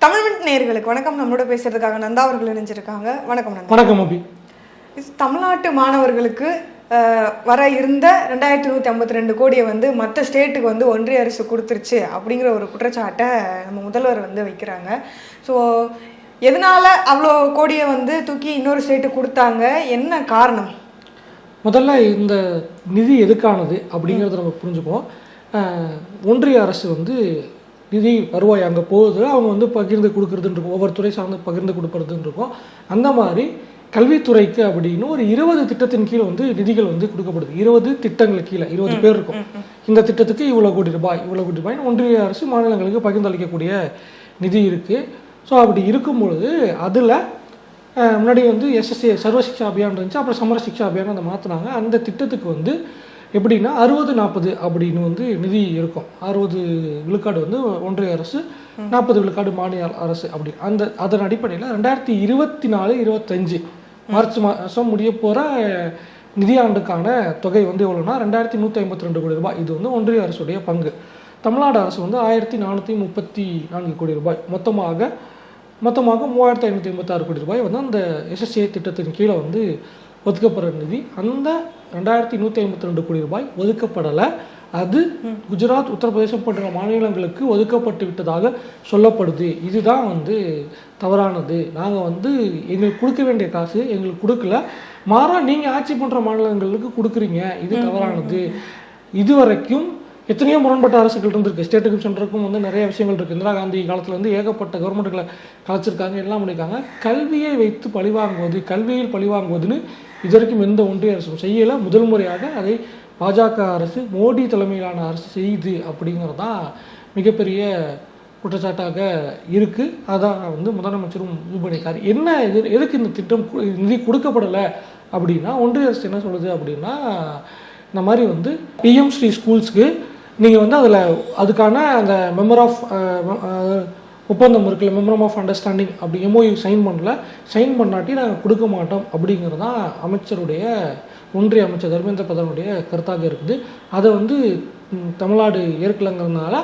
தமிழ் நேயர்களுக்கு வணக்கம். நம்மளோட பேசுறதுக்காக நந்தா அவர்கள் இணைஞ்சிருக்காங்க. வணக்கம் நந்தா. வணக்கம் அபி தமிழ்நாட்டு மாணவர்களுக்கு வர இருந்த ரெண்டாயிரத்தி நூற்றி ஐம்பத்தி ரெண்டு கோடியை வந்து மற்ற ஸ்டேட்டுக்கு வந்து ஒன்றிய அரசு கொடுத்துருச்சு அப்படிங்கிற ஒரு குற்றச்சாட்டை நம்ம முதல்வர் வந்து வைக்கிறாங்க. ஸோ எதனால அவ்வளோ கோடியை வந்து தூக்கி இன்னொரு ஸ்டேட்டுக்கு கொடுத்தாங்க? என்ன காரணம்? முதல்ல இந்த நிதி எதுக்கானது அப்படிங்கிறத நம்ம புரிஞ்சுக்குவோம். அஹ், ஒன்றிய அரசு வந்து நிதி வருவாய் அங்கே போகுது அவங்க வந்து பகிர்ந்து கொடுக்குறதுன்னு இருக்கும் ஒவ்வொரு துறை சார்ந்து பகிர்ந்து கொடுக்கறதுன்னு இருக்கும் அந்த மாதிரி கல்வித்துறைக்கு அப்படின்னு ஒரு இருபது திட்டத்தின் கீழே வந்து நிதிகள் வந்து கொடுக்கப்படுது. இருபது திட்டங்கள் கீழே இருபது பேர் இருக்கும். இந்த திட்டத்துக்கு இவ்வளோ கோடி ரூபாய் இவ்வளோ கோடி ரூபாய் ஒன்றிய அரசு மாநிலங்களுக்கு பகிர்ந்தளிக்கக்கூடிய நிதி இருக்குது ஸோ அப்படி இருக்கும் பொழுது அதில் முன்னாடி வந்து எஸ்எஸ்ஏ சர்வ சிக்ஷா அபியான் இருந்துச்சு அப்புறம் சமர சிக்ஷா அபியான் அதை மாற்றினாங்க அந்த திட்டத்துக்கு வந்து எப்படின்னா அறுபது நாற்பது அப்படின்னு வந்து நிதி இருக்கும். அறுபது விழுக்காடு வந்து ஒன்றிய அரசு நாற்பது விழுக்காடு மாநில அரசு அப்படி. அந்த அதன் அடிப்படையில் ரெண்டாயிரத்தி இருபத்தி நாலு இருபத்தஞ்சு மார்ச் மாதம் முடிய போகிற நிதியாண்டுக்கான தொகை வந்து எவ்வளோனா ரெண்டாயிரத்தி நூற்றி ஐம்பத்தி ரெண்டு கோடி ரூபாய். இது வந்து ஒன்றிய அரசுடைய பங்கு. தமிழ்நாடு அரசு வந்து ஆயிரத்தி நானூற்றி முப்பத்தி நான்கு கோடி ரூபாய். மொத்தமாக மொத்தமாக மூவாயிரத்தி ஐநூற்றி ஐம்பத்தாறு கோடி ரூபாய் வந்து அந்த எஸ்எஸ்ஏ திட்டத்தின் கீழே வந்து ஒதுக்கப்படுற நிதி. அந்த ரெண்டாயிரத்தி நூற்றி ஐம்பத்தி ரெண்டு கோடி ரூபாய் ஒதுக்கப்படலை. அது குஜராத் உத்தரப்பிரதேசம் போன்ற மாநிலங்களுக்கு ஒதுக்கப்பட்டு விட்டதாக சொல்லப்படுது. இதுதான் வந்து தவறானது. நாங்கள் வந்து எங்களுக்கு கொடுக்க வேண்டிய காசு எங்களுக்கு கொடுக்கல. மாறா நீங்கள் ஆட்சி பண்ணுற மாநிலங்களுக்கு கொடுக்குறீங்க. இது தவறானது. இதுவரைக்கும் எத்தனையோ முரண்பட்ட அரசுகள் இருந்திருக்கு. ஸ்டேட்டுக்கும் சென்டருக்கும் வந்து நிறைய விஷயங்கள் இருக்குது இந்திரா காந்தி காலத்தில் வந்து ஏகப்பட்ட கவர்மெண்ட்டுகளை கலைச்சிருக்காங்க எல்லாம் பண்ணியிருக்காங்க கல்வியை வைத்து பழிவாங்குவது கல்வியில் பழிவாங்குவதுன்னு இது வரைக்கும் எந்த ஒன்றிய அரசும் செய்யலை. முதல் முறையாக அதை பாஜக அரசு மோடி தலைமையிலான அரசு செய்யுது அப்படிங்கிறது தான் மிகப்பெரிய குற்றச்சாட்டாக இருக்குது அதான் வந்து முதலமைச்சரும் இது பண்ணியிருக்காரு என்ன இது எதுக்கு இந்த திட்டம் நிதி கொடுக்கப்படலை அப்படின்னா ஒன்றிய அரசு என்ன சொல்லுது அப்படின்னா இந்த மாதிரி வந்து பிஎம் ஸ்ரீ ஸ்கூல்ஸ்க்கு நீங்கள் வந்து அதில் அதுக்கான அந்த மெம்பர் ஆஃப் ஒப்பந்தம் இருக்குல்ல மெமரம் ஆஃப் அண்டர்ஸ்டாண்டிங் அப்படி எம்ஓயு சைன் பண்ணல. சைன் பண்ணாட்டி நாங்கள் கொடுக்க மாட்டோம் அப்படிங்கிறது தான் அமைச்சருடைய ஒன்றிய அமைச்சர் தர்மேந்திர பிரதானுடைய கருத்தாக இருக்குது. அதை வந்து தமிழ்நாடு ஏற்கலங்கிறதுனால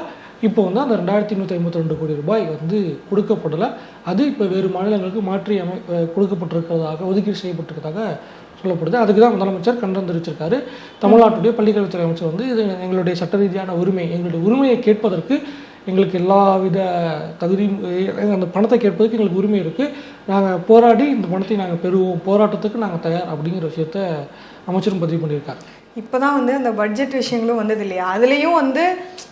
இப்போ வந்து அந்த ரெண்டாயிரத்தி நூற்றி ஐம்பத்தி ரெண்டு கோடி ரூபாய் வந்து கொடுக்கப்படலை. அது இப்போ வேறு மாநிலங்களுக்கு மாற்றி அமை கொடுக்கப்பட்டிருக்கிறதாக ஒதுக்கீடு செய்யப்பட்டிருக்கிறதாக சொல்லப்படுது. அதுக்கு தான் முதலமைச்சர் கண்டனம் தெரிவிச்சிருக்காரு. தமிழ்நாட்டுடைய பள்ளிக்கல்வித்துறை அமைச்சர் வந்து இது எங்களுடைய சட்ட ரீதியான உரிமை எங்களுடைய உரிமையை கேட்பதற்கு எங்களுக்கு எல்லாவித தகுதியும் அந்த பணத்தை கேட்பதற்கு எங்களுக்கு உரிமை இருக்குது நாங்கள் போராடி இந்த பணத்தை நாங்கள் பெறுவோம். போராட்டத்துக்கு நாங்கள் தயார் அப்படிங்கிற விஷயத்த அமைச்சரும் பதிவு பண்ணியிருக்காங்க இப்போ தான் வந்து அந்த பட்ஜெட் விஷயங்களும் வந்தது இல்லையா? அதுலேயும் வந்து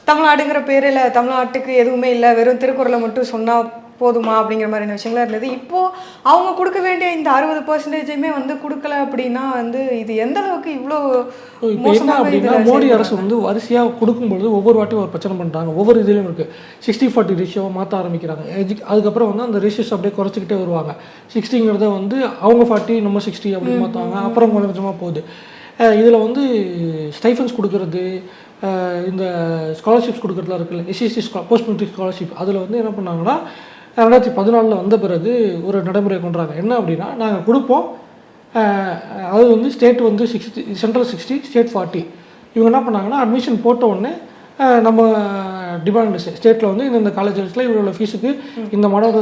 தமிழ்நாடுங்கிற பேரில் தமிழ்நாட்டுக்கு எதுவுமே இல்லை. வெறும் திருக்குறளை மட்டும் சொன்னால் போதுமா அப்படிங்கிற மாதிரியான விஷயங்கள்லாம் இருந்தது. இப்போ அவங்க கொடுக்க வேண்டிய இந்த அறுபது பர்சன்டேஜுமே வந்து கொடுக்கல அப்படின்னா வந்து இது எந்த அளவுக்கு இவ்வளோ அப்படின்னா மோடி? அரசு வந்து வரிசையாக கொடுக்கும்பொழுது ஒவ்வொரு வாட்டியும் ஒரு பிரச்சனை பண்ணுறாங்க ஒவ்வொரு இதுலையும் இருக்குது சிக்ஸ்டி ஃபார்ட்டி ரேஷியோவை மாற்ற ஆரம்பிக்கிறாங்க. எஜு அதுக்கப்புறம் வந்து அந்த ரேஷியோஸ் அப்படியே குறைச்சிக்கிட்டே வருவாங்க. சிக்ஸ்டிங்கிறத வந்து அவங்க ஃபார்ட்டி நம்ம சிக்ஸ்டி அப்படின்னு மாற்றுவாங்க அப்புறம் கொஞ்சம் கொஞ்சமாக போகுது. இதில் வந்து ஸ்டைஃபன்ஸ் கொடுக்கறது இந்த ஸ்காலர்ஷிப்ஸ் கொடுக்குறதுலாம் இருக்குல்ல. எஸ்சிஎஸ்சி போஸ்ட் மெட்ரிக் ஸ்காலர்ஷிப் அதில் வந்து என்ன பண்ணாங்கன்னா ரெண்டாயிரத்தி பதினாலில் வந்த பிறகு ஒரு நடைமுறை கொண்டாங்க என்ன அப்படின்னா நாங்கள் கொடுப்போம். அது வந்து ஸ்டேட் வந்து sixty central sixty state forty இவங்க என்ன பண்ணாங்கன்னா அட்மிஷன் போட்ட உடனே நம்ம டிபார்ட்மெண்ட் ஸ்டேட்டில் வந்து இந்த காலேஜஸில் இவ்வளோ ஃபீஸுக்கு இந்த மாடல்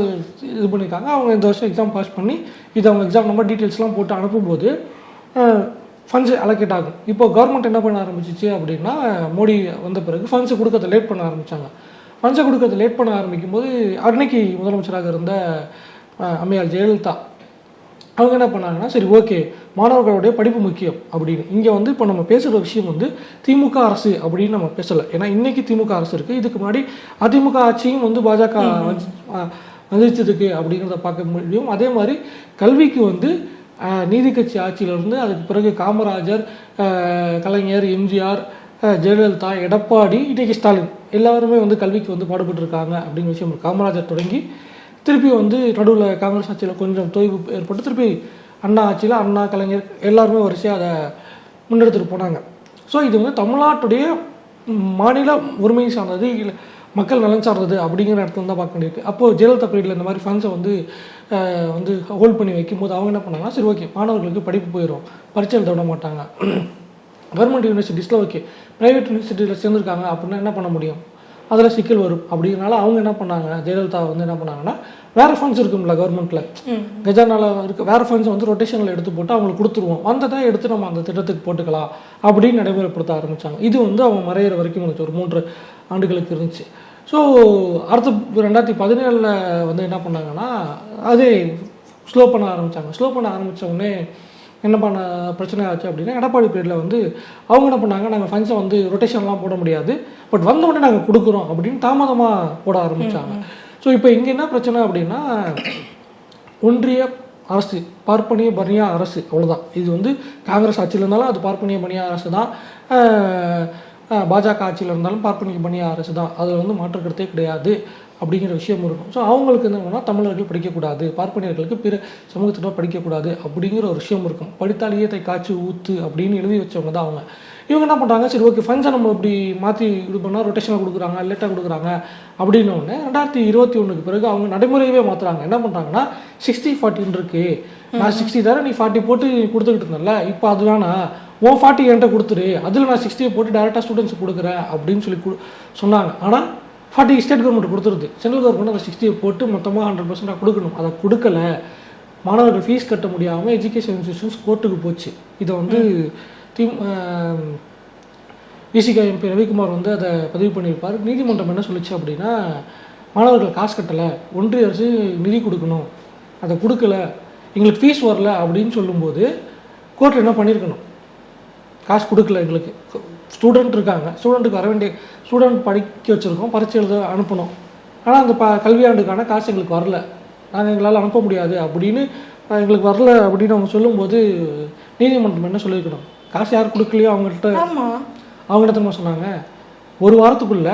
இது பண்ணியிருக்காங்க அவங்க இந்த வருஷம் எக்ஸாம் பாஸ் பண்ணி இது அவங்க எக்ஸாம் நம்பர் டீட்டெயில்ஸ்லாம் போட்டு அனுப்பும்போது ஃபண்ட்ஸ் அலோகேட் ஆகும். இப்போ கவர்மெண்ட் என்ன பண்ண ஆரம்பிச்சிச்சு அப்படின்னா மோடி வந்த பிறகு ஃபண்ட்ஸ் கொடுக்கறத லேட் பண்ண ஆரம்பித்தாங்க ஃபண்ட்ஸை கொடுக்கறத லேட் பண்ண ஆரம்பிக்கும் போது அன்னைக்கு முதலமைச்சராக இருந்த அம்மையார் ஜெயலலிதா அவங்க என்ன பண்ணாங்கன்னா சரி ஓகே மாணவர்களுடைய படிப்பு முக்கியம் அப்படின்னு. இங்கே வந்து இப்போ நம்ம பேசுகிற விஷயம் வந்து திமுக அரசு அப்படின்னு நம்ம பேசலை. ஏன்னா இன்னைக்கு திமுக அரசு இருக்குது இதுக்கு முன்னாடி அதிமுக ஆட்சியும் வந்து பாஜக வந்து அஹ், வந்துச்சதுக்கு அப்படிங்கிறத பார்க்க முடியும். அதே மாதிரி கல்விக்கு வந்து நீதி கட்சி ஆட்சியிலிருந்து அதுக்கு பிறகு காமராஜர் கலைஞர் எம்ஜிஆர் ஜெயலலிதா எடப்பாடி இன்றைக்கு ஸ்டாலின். எல்லாருமே வந்து கல்விக்கு வந்து பாடுபட்டு இருக்காங்க அப்படிங்கிற விஷயம் காமராஜர் தொடங்கி திருப்பி வந்து நடுவில் காங்கிரஸ் ஆட்சியில் கொஞ்சம் தொய்வு ஏற்பட்டு திருப்பி அண்ணா ஆட்சியில் அண்ணா கலைஞர் எல்லாருமே வரிசையாக அதை முன்னெடுத்துட்டு போனாங்க. ஸோ இது வந்து தமிழ்நாட்டுடைய மாநில உரிமை சார்ந்தது இல்லை மக்கள் நலன் சார்ந்தது அப்படிங்கிற இடத்துல தான் பார்க்க வேண்டியிருக்கு. அப்போது ஜெயலலிதா பீரியடில் இந்த மாதிரி ஃபண்ட்ஸை வந்து வந்து ஹோல்ட் பண்ணி வைக்கும்போது அவங்க என்ன பண்ணாங்கன்னா சரி ஓகே மாணவர்களுக்கு படிப்பு போயிடும் பரீட்சை எழுத விட மாட்டாங்க கவர்மெண்ட் யூனிவர்சிட்டிஸில் ஓகே ப்ரைவேட் யூனிவர்சிட்டியில் சேர்ந்துருக்காங்க அப்படின்னா என்ன பண்ண முடியும்? அதில் சிக்கல் வரும். அப்படிங்கிறனால அவங்க என்ன பண்ணாங்க? ஜெயலலிதா வந்து என்ன பண்ணாங்கன்னா வேறு ஃபண்ட்ஸ் இருக்கும்ல கவர்மெண்ட்டில் கஜானால இருக்க. வேறு ஃபண்ட்ஸ் வந்து ரொட்டேஷனில் எடுத்து போட்டு அவங்களுக்கு கொடுத்துருவோம். வந்ததை எடுத்து நம்ம அந்த திட்டத்துக்கு போட்டுக்கலாம் அப்படின்னு நடைமுறைப்படுத்த ஆரம்பிச்சாங்க. இது வந்து அவங்க மறையிற வரைக்கும் இருந்துச்சு. ஒரு மூன்று ஆண்டுகளுக்கு இருந்துச்சு. ஸோ அடுத்து ரெண்டாயிரத்தி பதினேழில் வந்து என்ன பண்ணாங்கன்னா அதே ஸ்லோ பண்ண ஆரம்பிச்சாங்க. ஸ்லோ பண்ண உடனே என்ன பண்ண பிரச்சனை ஆச்சு அப்படின்னா எடப்பாடி பீரியடில் வந்து அவங்க என்ன பண்ணாங்க நாங்கள் ஃபண்ட்ஸை வந்து ரொட்டேஷன்லாம் போட முடியாது. பட் வந்த உடனே நாங்கள் கொடுக்குறோம் அப்படின்னு தாமதமாக போட ஆரம்பிச்சாங்க. ஸோ இப்போ இங்கே என்ன பிரச்சனை அப்படின்னா ஒன்றிய அரசு பார்ப்பனிய பனியா அரசு அவ்வளோதான் இது வந்து காங்கிரஸ் ஆட்சியில் இருந்தாலும் அது பார்ப்பனிய பனியா அரசு தான். பாஜக ஆட்சியில் இருந்தாலும் பார்ப்பனிய பனியா அரசு தான். அதில் வந்து மாற்று கிடையாது. அப்படிங்கிற விஷயம் இருக்கும். ஸோ அவங்களுக்கு என்ன பண்ணால் தமிழர்கள் படிக்கக்கூடாது பார்ப்பனியர்களுக்கு பிற சமூகத்தினர் படிக்கக்கூடாது அப்படிங்கிற ஒரு விஷயம் இருக்கும். படித்தால் ஈயத்தை காய்ச்சி ஊத்து அப்படின்னு எழுதி வச்சவங்க தான் அவங்க. இவங்க என்ன பண்ணுறாங்க சரி ஓகே ஃபண்ட்ஸை நம்ம இப்படி மாற்றி இது பண்ணால் ரொட்டேஷனாக கொடுக்குறாங்க லேட்டாக கொடுக்குறாங்க அப்படின்ன உடனே ரெண்டாயிரத்தி இருபத்தி ஒன்றுக்கு பிறகு அவங்க நடைமுறையவே மாற்றுறாங்க என்ன பண்ணுறாங்கன்னா சிக்ஸ்டி ஃபார்ட்டின்னு இருக்கு. நான் சிக்ஸ்டி தரேன் நீ ஃபார்ட்டி போட்டு கொடுத்துக்கிட்டு இருந்தேன்ல இப்போ அது வேணாம் உன் ஃபார்ட்டி என்கிட்ட கொடுத்துரு. அதில் நான் சிக்ஸ்டியை போட்டு டேரெக்டாக ஸ்டூடெண்ட்ஸ் கொடுக்குறேன் அப்படின்னு சொல்லி சொன்னாங்க. ஆனால் ஃபார்ட்டி ஸ்டேட் கவர்மெண்ட் கொடுத்துருது. சென்ட்ரல் கவர்மெண்ட் அந்த சிக்ஸ்டியை போட்டு மொத்தமாக ஹண்ட்ரட் பர்சன்டாக கொடுக்கணும். அதை கொடுக்கல. மாணவர்கள் ஃபீஸ் கட்ட முடியாமல் எஜுகேஷன் இன்ஸ்டியூஷன்ஸ் கோர்ட்டுக்கு போச்சு. இதை வந்து தி விசிகா எம்பி ரவிக்குமார் வந்து அதை பதிவு பண்ணியிருப்பார். நீதிமன்றம் என்ன சொல்லுச்சு அப்படின்னா மாணவர்கள் காசு கட்டலை. ஒன்றிய அரசு நிதி கொடுக்கணும். அதை கொடுக்கல. எங்களுக்கு ஃபீஸ் வரல அப்படின்னு சொல்லும்போது கோர்ட் என்ன பண்ணியிருக்கணும்? காசு கொடுக்கல எங்களுக்கு. ஸ்டூடெண்ட் இருக்காங்க. ஸ்டூடெண்ட்டுக்கு வர வேண்டிய ஸ்டூடெண்ட் படிக்க வச்சுருக்கோம் பரீட்சை எழுத அனுப்பணும். ஆனால் அந்த ப கல்வியாண்டுக்கான காசு எங்களுக்கு வரல. நாங்கள் எங்களால் அனுப்ப முடியாது அப்படின்னு எங்களுக்கு வரல அப்படின்னு அவங்க சொல்லும்போது நீதிமன்றம் என்ன சொல்லியிருக்கணும்? காசு யார் கொடுக்கலையோ அவங்கள்ட்ட ஆமா. அவங்க என்ன தெரியுமா சொன்னாங்க? ஒரு வாரத்துக்குள்ள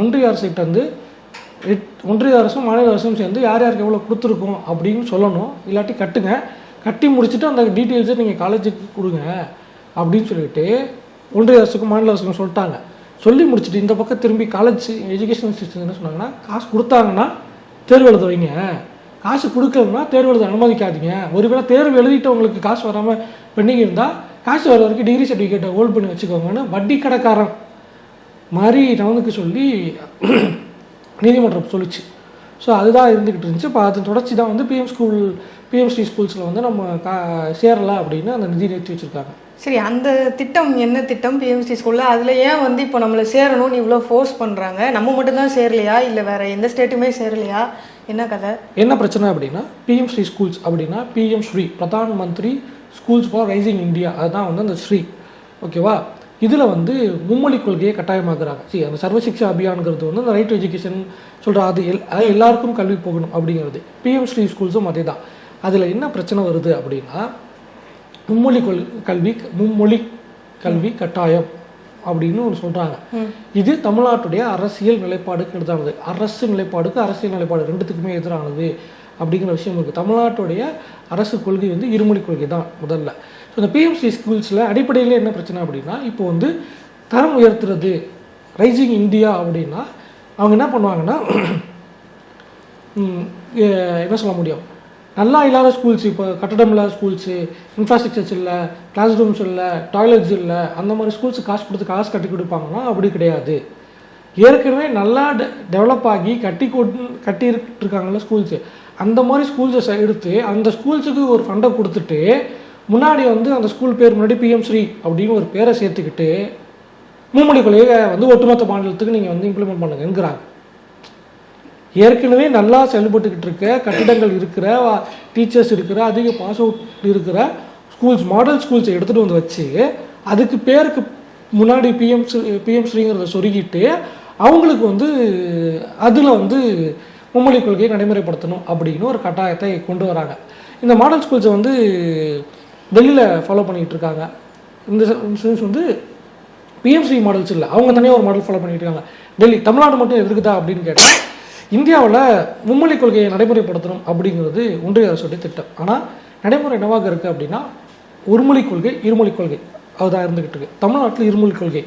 ஒன்றிய அரசுகிட்ட வந்து ஒன்றிய அரசும் மாநில அரசும் சேர்ந்து யார் யாருக்கு எவ்வளோ கொடுத்துருக்கோம் அப்படின்னு சொல்லணும். இல்லாட்டி கட்டுங்க. கட்டி முடிச்சுட்டு அந்த டீட்டெயில்ஸை நீங்கள் காலேஜுக்கு கொடுங்க அப்படின்னு சொல்லிட்டு ஒன்றிய அரசுக்கும் மாநில அரசுக்கும் சொல்லிட்டாங்க. சொல்லி முடிச்சுட்டு இந்த பக்கம் திரும்பி காலேஜ் எஜுகேஷன் சிஸ்டம் என்ன சொன்னாங்கன்னா காசு கொடுத்தாங்கன்னா தேர்வு எழுத வைங்க. காசு கொடுக்கலன்னா தேர்வு எழுத அனுமதிக்காதீங்க. ஒருவேளை தேர்வு எழுதிட்டு உங்களுக்கு காசு வராமல் பெண்டிங் இருந்தால் காசு வர வரைக்கும் டிகிரி சர்டிஃபிகேட்டை ஹோல்ட் பண்ணி வச்சுக்கோங்கன்னு வட்டி கடைக்காரன் மாதிரி நவனுக்கு சொல்லி நீதிமன்றம் சொல்லுச்சு. ஸோ அதுதான் இருந்துக்கிட்டு இருந்துச்சு. இப்போ அது தொடர்ச்சி தான் வந்து பிஎம் ஸ்கூல் பிஎம்சி ஸ்கூல்ஸில் வந்து நம்ம கா சேரலை அப்படின்னு அந்த நிதி நிறுத்தி வச்சுருக்காங்க. சரி அந்த திட்டம் என்ன திட்டம் பிஎம்சி ஸ்கூல்ல அதுல ஏன் வந்து இப்போ நம்மளை சேரணும்னு இவ்வளோ ஃபோர்ஸ் பண்றாங்க? நம்ம மட்டும்தான் சேரலையா? இல்லை வேற எந்த ஸ்டேட்டுமே சேரலையா? என்ன கதை? என்ன பிரச்சனை அப்படின்னா பிஎம் ஸ்ரீ ஸ்கூல்ஸ் அப்படின்னா PM Shri Pradhan Mantri schools for rising India அதுதான் வந்து அந்த ஸ்ரீ ஓகேவா இதில் வந்து மும்மொழி கொள்கையை கட்டாயமாக்குறாங்க. சரி அந்த சர்வ சிக்ஷா அபியான்ங்கிறது வந்து அந்த ரைட் டு எஜுகேஷன் சொல்கிற அது எல் அது எல்லாருக்கும் கல்வி போகணும் அப்படிங்கிறது. பிஎம் ஸ்ரீ ஸ்கூல்ஸும் அதே தான் அதில் என்ன பிரச்சனை வருது அப்படின்னா மும்மொழி கொள் கல்வி மும்மொழி கல்வி கட்டாயம் அப்படின்னு ஒன்று சொல்கிறாங்க இது தமிழ்நாட்டுடைய அரசியல் நிலைப்பாடுக்கு எதிரானது அரசு நிலைப்பாடுக்கு அரசியல் நிலைப்பாடு ரெண்டுத்துக்குமே எதிரானது அப்படிங்கிற விஷயம் இருக்குது தமிழ்நாட்டுடைய அரசு கொள்கை வந்து இருமொழி கொள்கை தான் முதல்ல. ஸோ இந்த பிஎம்சி ஸ்கூல்ஸில் அடிப்படையில் என்ன பிரச்சனை அப்படின்னா இப்போ வந்து தரம் உயர்த்துறது ரைசிங் இந்தியா அப்படின்னா அவங்க என்ன பண்ணுவாங்கன்னா என்ன சொல்ல முடியும்? நல்லா இல்லாத ஸ்கூல்ஸ் இப்போ கட்டடம் இல்லாத ஸ்கூல்ஸு இன்ஃப்ராஸ்ட்ரக்சர்ஸ் இல்லை கிளாஸ் ரூம்ஸ் இல்லை டாய்லெட்ஸ் இல்லை அந்த மாதிரி ஸ்கூல்ஸுக்கு காசு கொடுத்து காசு கட்டி கொடுப்பாங்கன்னா அப்படி கிடையாது. ஏற்கனவே நல்லா டெவலப் ஆகி கட்டி கொண்டு கட்டி ஸ்கூல்ஸு அந்த மாதிரி ஸ்கூல்ஸை எடுத்து அந்த ஸ்கூல்ஸுக்கு ஒரு ஃபண்டை கொடுத்துட்டு முன்னாடி வந்து அந்த ஸ்கூல் பேர் முன்னாடி பிஎம் ஸ்ரீ அப்படின்னு ஒரு பேரை சேர்த்துக்கிட்டு மும்மொழி கொள்கையை வந்து ஒட்டுமொத்த மாநிலத்துக்கு நீங்கள் வந்து இம்ப்ளிமெண்ட் பண்ணுங்கிறாங்க ஏற்கனவே நல்லா செயல்பட்டுக்கிட்டு இருக்க கட்டிடங்கள் இருக்கிற டீச்சர்ஸ் இருக்கிற அதிக பாஸ் அவுட் இருக்கிற ஸ்கூல்ஸ் மாடல் ஸ்கூல்ஸை எடுத்துகிட்டு வந்து வச்சு அதுக்கு பேருக்கு முன்னாடி பிஎம் பிஎம் ஸ்ரீங்கிறத சொருகிட்டு அவங்களுக்கு வந்து அதில் வந்து மும்மொழி கொள்கையை நடைமுறைப்படுத்தணும் அப்படின்னு ஒரு கட்டாயத்தை கொண்டு வராங்க. இந்த மாடல் ஸ்கூல்ஸை வந்து டெல்லியில் ஃபாலோ பண்ணிகிட்டு இருக்காங்க. இந்த சென்ஸ் வந்து பிஎம்சி மாடல்ஸ் இல்லை. அவங்க தனியாக ஒரு மாடல் ஃபாலோ பண்ணிட்டு இருக்காங்க. டெல்லி தமிழ்நாடு மட்டும் இருக்குதா அப்படின்னு கேட்டால் இந்தியாவில் மும்மொழி கொள்கையை நடைமுறைப்படுத்தணும் அப்படிங்கிறது ஒன்றிய அரசுடைய திட்டம். ஆனால் நடைமுறை என்னவாக இருக்குது அப்படின்னா ஒருமொழி கொள்கை இருமொழி கொள்கை. அதுதான் இருந்துகிட்டு இருக்கு. தமிழ்நாட்டில் இருமொழி கொள்கை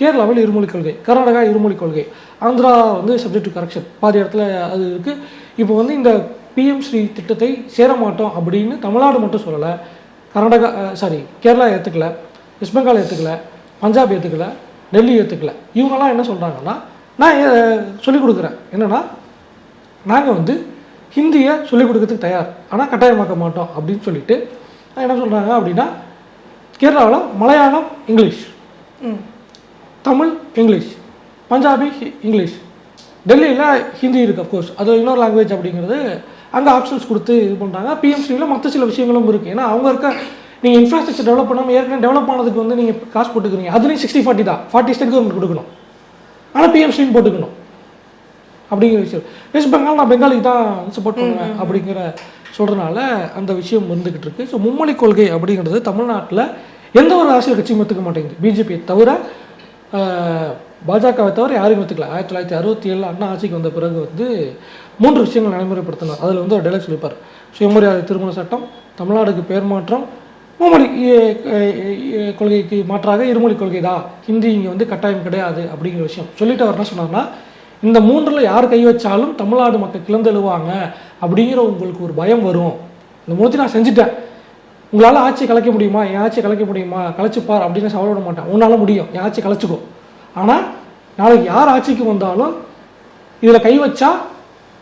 கேரளாவில் இருமொழி கொள்கை கர்நாடகா இருமொழி கொள்கை ஆந்திரா வந்து சப்ஜெக்ட் டு கரெக்ஷன் பாதி இடத்துல அது இருக்குது இப்போ வந்து இந்த பிஎம் ஸ்ரீ திட்டத்தை சேர மாட்டோம் அப்படின்னு தமிழ்நாடு மட்டும் சொல்லலை கர்நாடகா சாரி கேரளா ஏற்றுக்கல வெஸ்ட் பெங்கால் ஏற்றுக்கல பஞ்சாப் ஏற்றுக்கல டெல்லி ஏற்றுக்கல இவங்கெல்லாம் என்ன சொல்கிறாங்கன்னா நான் சொல்லிக் கொடுக்குறேன். என்னன்னா நாங்கள் வந்து ஹிந்தியை சொல்லிக் கொடுக்கறதுக்கு தயார். ஆனால் கட்டாயமாக்க மாட்டோம் அப்படின்னு சொல்லிட்டு என்ன சொல்கிறாங்க அப்படின்னா கேரளாவில் Malayalam English. Tamil English. Punjabi English. டெல்லியில் ஹிந்தி இருக்குது அஃப்கோர்ஸ் அது இன்னொரு லாங்குவேஜ் அப்படிங்கிறது அங்கே ஆப்ஷன்ஸ் கொடுத்து இது பண்ணுறாங்க பிஎம்சியில் மற்ற சில விஷயங்களும் இருக்குது ஏன்னா அவங்க இருக்க நீங்கள் இன்ஃப்ராஸ்ட்ரக்சர் டெவலப் பண்ணாமல் ஏற்கனவே டெவலப் ஆனதுக்கு வந்து நீங்கள் காசு போட்டுக்கிறீங்க. அதுலேயும் சிக்ஸ்டி ஃபார்ட்டி தான். ஃபார்ட்டி ஸ்டேட் கவர்மெண்ட் கொடுக்கணும். ஆனால் பிஎம்சியும் போட்டுக்கணும். அப்படிங்கிற விஷயம். வெஸ்ட் பெங்கால் நான் பெங்காலிக்கு தான் சப்போர்ட் பண்ணுவேன் அப்படிங்கிற சொல்கிறனால அந்த விஷயம் வந்துக்கிட்டு இருக்கு. ஸோ மும்மொழி கொள்கை அப்படிங்கிறது தமிழ்நாட்டில் எந்த ஒரு அரசியல் கட்சியும் ஒத்துக்க மாட்டேங்குது. பிஜேபியை தவிர பாஜகவை தவிர யாரும் ஒத்துக்கல. ஆயிரத்தி தொள்ளாயிரத்தி அறுபத்தி ஏழில் அண்ணா ஆட்சிக்கு வந்த பிறகு வந்து மூன்று விஷயங்கள் நடைமுறைப்படுத்தினார் அதில் வந்து ஒரு டைலாக் சொல்லிப்பார். சுயமரியாதை திருமண சட்டம் தமிழ்நாடுக்கு பேர் மாற்றம் மும்மொழி கொள்கைக்கு மாற்றாக இருமொழி கொள்கை தான். ஹிந்தி இங்கே வந்து கட்டாயம் கிடையாது அப்படிங்கிற விஷயம். சொல்லிட்டு அவர் என்ன சொன்னார்னா இந்த மூன்றில் யார் கை வச்சாலும் தமிழ்நாடு மக்கள் கிளந்தெழுவாங்க அப்படிங்கிற உங்களுக்கு ஒரு பயம் வரும். இந்த மூணத்தையும் நான் செஞ்சுட்டேன். உங்களால் ஆட்சி கலைக்க முடியுமா? என் ஆட்சி கலைக்க முடியுமா? கலைச்சுப்பார் அப்படின்னு சவால் விட மாட்டேன். உன்னால் முடியும். என் ஆட்சி கலைச்சிக்கோ. ஆனால் நாளைக்கு யார் ஆட்சிக்கு வந்தாலும் இதில் கை வச்சா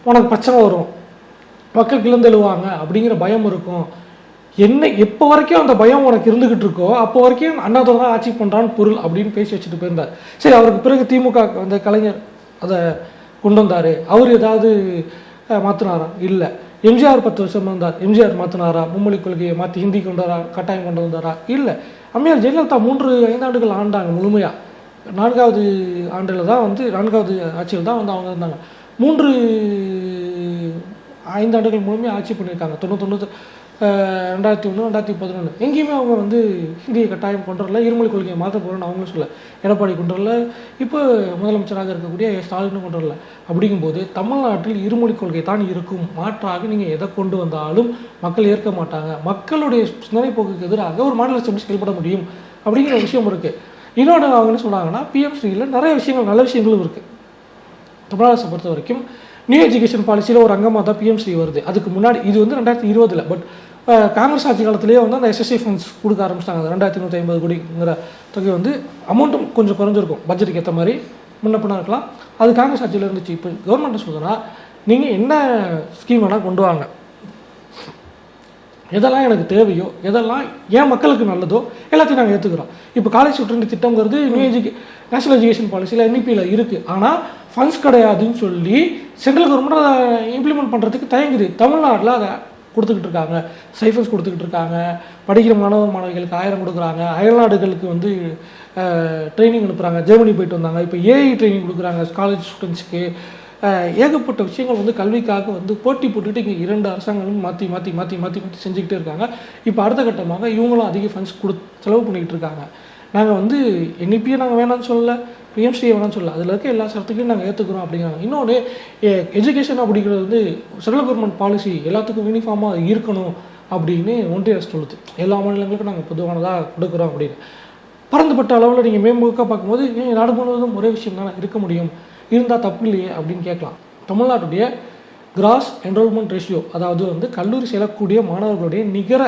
உனக்கு பிரச்சனை வரும். மக்கள் கிளந்தெழுவாங்க அப்படிங்கிற பயம் இருக்கும். என்ன எப்போ வரைக்கும் அந்த பயம் உனக்கு இருந்துகிட்டு இருக்கோ அப்போ வரைக்கும் அண்ணாதுரை தான் ஆட்சி பண்ணுறான்னு பொருள் அப்படின்னு பேசி வச்சுட்டு போயிருந்தார். சரி அவருக்கு பிறகு திமுக அந்த கலைஞர் அதை கொண்டு வந்தார். அவர் ஏதாவது மாற்றினாரா இல்லை. எம்ஜிஆர் பத்து வருஷம் இருந்தார். எம்ஜிஆர் மாற்றினாரா மும்மொழி கொள்கையை மாற்றி ஹிந்தி கொண்டு வரா கட்டாயம் கொண்டு வந்தாரா? இல்லை. அம்மையார் ஜெயலலிதா மூன்று ஐந்தாண்டுகள் ஆண்டாங்க முழுமையாக நான்காவது ஆண்டில் தான் வந்து நான்காவது ஆட்சியில் தான் வந்து அவங்க இருந்தாங்க. மூன்று ஐந்தாண்டுகள் முழுமையாக ஆட்சி பண்ணியிருக்காங்க. தொண்ணூத்தொண்ணூறு ரெண்டாயிரத்தி ஒன்று ரெண்டாயிரத்தி பதினொன்று எங்கேயுமே அவங்க வந்து இந்தியை கட்டாயம் கொண்டு வரல இருமொழி கொள்கையை மாற்ற போகிறோன்னு அவங்களும் சொல்ல எடப்பாடி கொண்டு வரல இப்போ முதலமைச்சராக இருக்கக்கூடிய ஸ்டாலினும் கொண்டு வரல அப்படிங்கும்போது தமிழ்நாட்டில் இருமொழி கொள்கை தான் இருக்கும். மாற்றாக நீங்கள் எதை கொண்டு வந்தாலும் மக்கள் ஏற்க மாட்டாங்க. மக்களுடைய சிந்தனை போக்குக்கு எதிராக ஒரு மாநில அரசு எப்படி செயல்பட முடியும்? அப்படிங்கிற விஷயம் இருக்குது இன்னொன்று அவங்க என்ன சொல்கிறாங்கன்னா பிஎம்சியில் நிறைய விஷயங்கள் நல்ல விஷயங்களும் இருக்குது தமிழக அரசை பொறுத்த வரைக்கும் நியூ எஜுகேஷன் பாலிசியில் ஒரு அங்கமாக தான் பிஎம்சி வருது. அதுக்கு முன்னாடி இது வந்து ரெண்டாயிரத்தி இருபதில் பட் காங்கிரஸ் ஆட்சி காலத்திலேயே வந்து அந்த எஸ்எஸ்சி ஃபண்ட்ஸ் கொடுக்க ஆரம்பிச்சிட்டாங்க. ரெண்டாயிரத்தி நூற்றி ஐம்பது கோடிங்கிற தொகை வந்து அமௌண்ட்டும் கொஞ்சம் குறைஞ்சிருக்கும். பட்ஜெட்டுக்கு ஏற்ற மாதிரி முன்ன பின்ன இருக்கலாம். அது காங்கிரஸ் ஆட்சியில் இருந்துச்சு. இப்போ கவர்மெண்ட் சொல்லுதுன்னா நீங்கள் என்ன ஸ்கீம் வேணால் கொண்டு வாங்க. எதெல்லாம் எனக்கு தேவையோ எதெல்லாம் என் மக்களுக்கு நல்லதோ எல்லாத்தையும் நாங்கள் ஏற்றுக்கிறோம் இப்போ காலேஜ் சுற்றுண்டு திட்டங்கிறது நியூ எஜுகே நேஷனல் எஜுகேஷன் பாலிசியில் என்இபியில் இருக்குது ஆனால் ஃபண்ட்ஸ் கிடையாதுன்னு சொல்லி சென்ட்ரல் கவர்மெண்ட் அதை இம்ப்ளிமெண்ட் பண்ணுறதுக்கு தயங்குது. தமிழ்நாட்டில் அதை கொடுத்துக்கிட்டு இருக்காங்க சைஃபர்ஸ் கொடுத்துக்கிட்டு இருக்காங்க படிக்கிற மாணவ மாணவிகளுக்கு ஆயிரம் கொடுக்குறாங்க. அயல்நாடுகளுக்கு வந்து ட்ரைனிங் அனுப்புகிறாங்க ஜெர்மனி போயிட்டு வந்தாங்க. இப்போ ஏஐ ட்ரைனிங் கொடுக்குறாங்க காலேஜ் ஸ்டூடெண்ட்ஸ்க்கு ஏகப்பட்ட விஷயங்கள் வந்து கல்விக்காக வந்து போட்டி போட்டுட்டு இங்கே இரண்டு அரசாங்கங்களும் மாற்றி மாற்றி மாற்றி மாற்றி மாற்றி செஞ்சுக்கிட்டே இருக்காங்க. இப்போ அடுத்த கட்டமாக இவங்களும் அதிக ஃபண்ட்ஸ் கொடு செலவு பண்ணிக்கிட்டு இருக்காங்க நாங்கள் வந்து என்இபியை நாங்கள் வேணாம்னு சொல்லலை. பிஎம்சியை வேணாம்னு சொல்லல. அதில் இருக்க எல்லா சரத்துக்கும் நாங்கள் ஏற்றுக்கிறோம் அப்படிங்கிறாங்க. இன்னொன்று எஜுகேஷன் அப்படிங்கிறது வந்து சென்ட்ரல் கவர்மெண்ட் பாலிசி எல்லாத்துக்கும் யூனிஃபார்மாக இருக்கணும் அப்படின்னு ஒன்றிய அரசு சொல்லுது. எல்லா மாநிலங்களுக்கும் நாங்கள் பொதுவானதாக கொடுக்குறோம் அப்படின்னு. பறந்துபட்ட அளவில் நீங்கள் மேம்புக்காக பார்க்கும்போது ஏன் நாடு முழுவதும் ஒரே விஷயம் தானே இருக்க முடியும்? இருந்தால் தப்பு இல்லையே அப்படின்னு கேட்கலாம். தமிழ்நாட்டுடைய கிராஸ் என்ரோல்மெண்ட் ரேஷியோ அதாவது வந்து கல்லூரி செல்லக்கூடிய மாணவர்களுடைய நிகர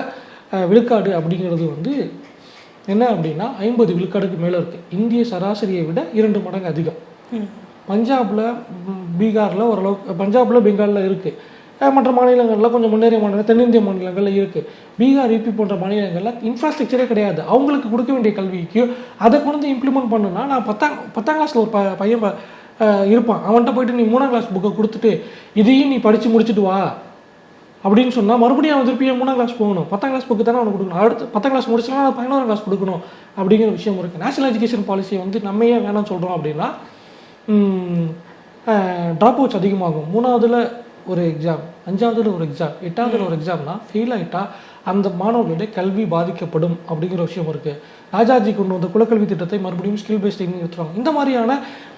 விழுக்காடு அப்படிங்கிறது வந்து என்ன அப்படின்னா ஐம்பது விழுக்காடுக்கு மேலே இருக்குது இந்திய சராசரியை விட இரண்டு மடங்கு அதிகம். பஞ்சாபில் பீகாரில் ஓரளவுக்கு பஞ்சாபில் பெங்காலில் இருக்குது மற்ற மாநிலங்களில் கொஞ்சம் முன்னேறிய மாநிலம் தென்னிந்திய மாநிலங்களில் இருக்குது பீகார் யூபி போன்ற மாநிலங்களில் இன்ஃப்ராஸ்ட்ரக்சரே கிடையாது. அவங்களுக்கு கொடுக்க வேண்டிய கல்விக்கு அதை கொண்டு வந்து இம்ப்ளிமெண்ட் பண்ணுனா நான் பத்தாம் பத்தாம் கிளாஸில் ஒரு ப பையன் இருப்பான். அவன்கிட்ட போயிட்டு நீ மூணாம் கிளாஸ் புக்கை கொடுத்துட்டு இதையும் நீ படித்து முடிச்சுட்டு வா. அப்படின்னு சொன்னால் மறுபடியும் அவன் திருப்பி மூணாம் கிளாஸ் போகணும். பத்தாம் கிளாஸ் புக்கு தானே அவனுக்கு கொடுக்கணும். அடுத்து பத்தாம் கிளாஸ் முடிச்சுனா பதினோரு பதினோராம் கிளாஸ் கொடுக்கணும் அப்படிங்கிற விஷயம் இருக்குது நேஷனல் எஜுகேஷன் பாலிசியை வந்து நம்ம ஏன் வேணாம்னு சொல்கிறோம் அப்படின்னா ட்ராப் அவுட்ஸ் அதிகமாகும். மூணாவதுல ஒரு எக்ஸாம் அஞ்சாவதுல ஒரு எக்ஸாம் எட்டாவதுல ஒரு எக்ஸாம்னா ஃபெயில் ஆகிட்டா அந்த மாணவர்களுடைய கல்வி பாதிக்கப்படும் அப்படிங்கிற விஷயம் இருக்குது ராஜாஜி கொண்டு வந்த குலக்கல்வி திட்டத்தை மறுபடியும் ஸ்கில் பேஸ்ட் ட்ரைனிங் எடுத்துருவாங்க. இந்த மாதிரியான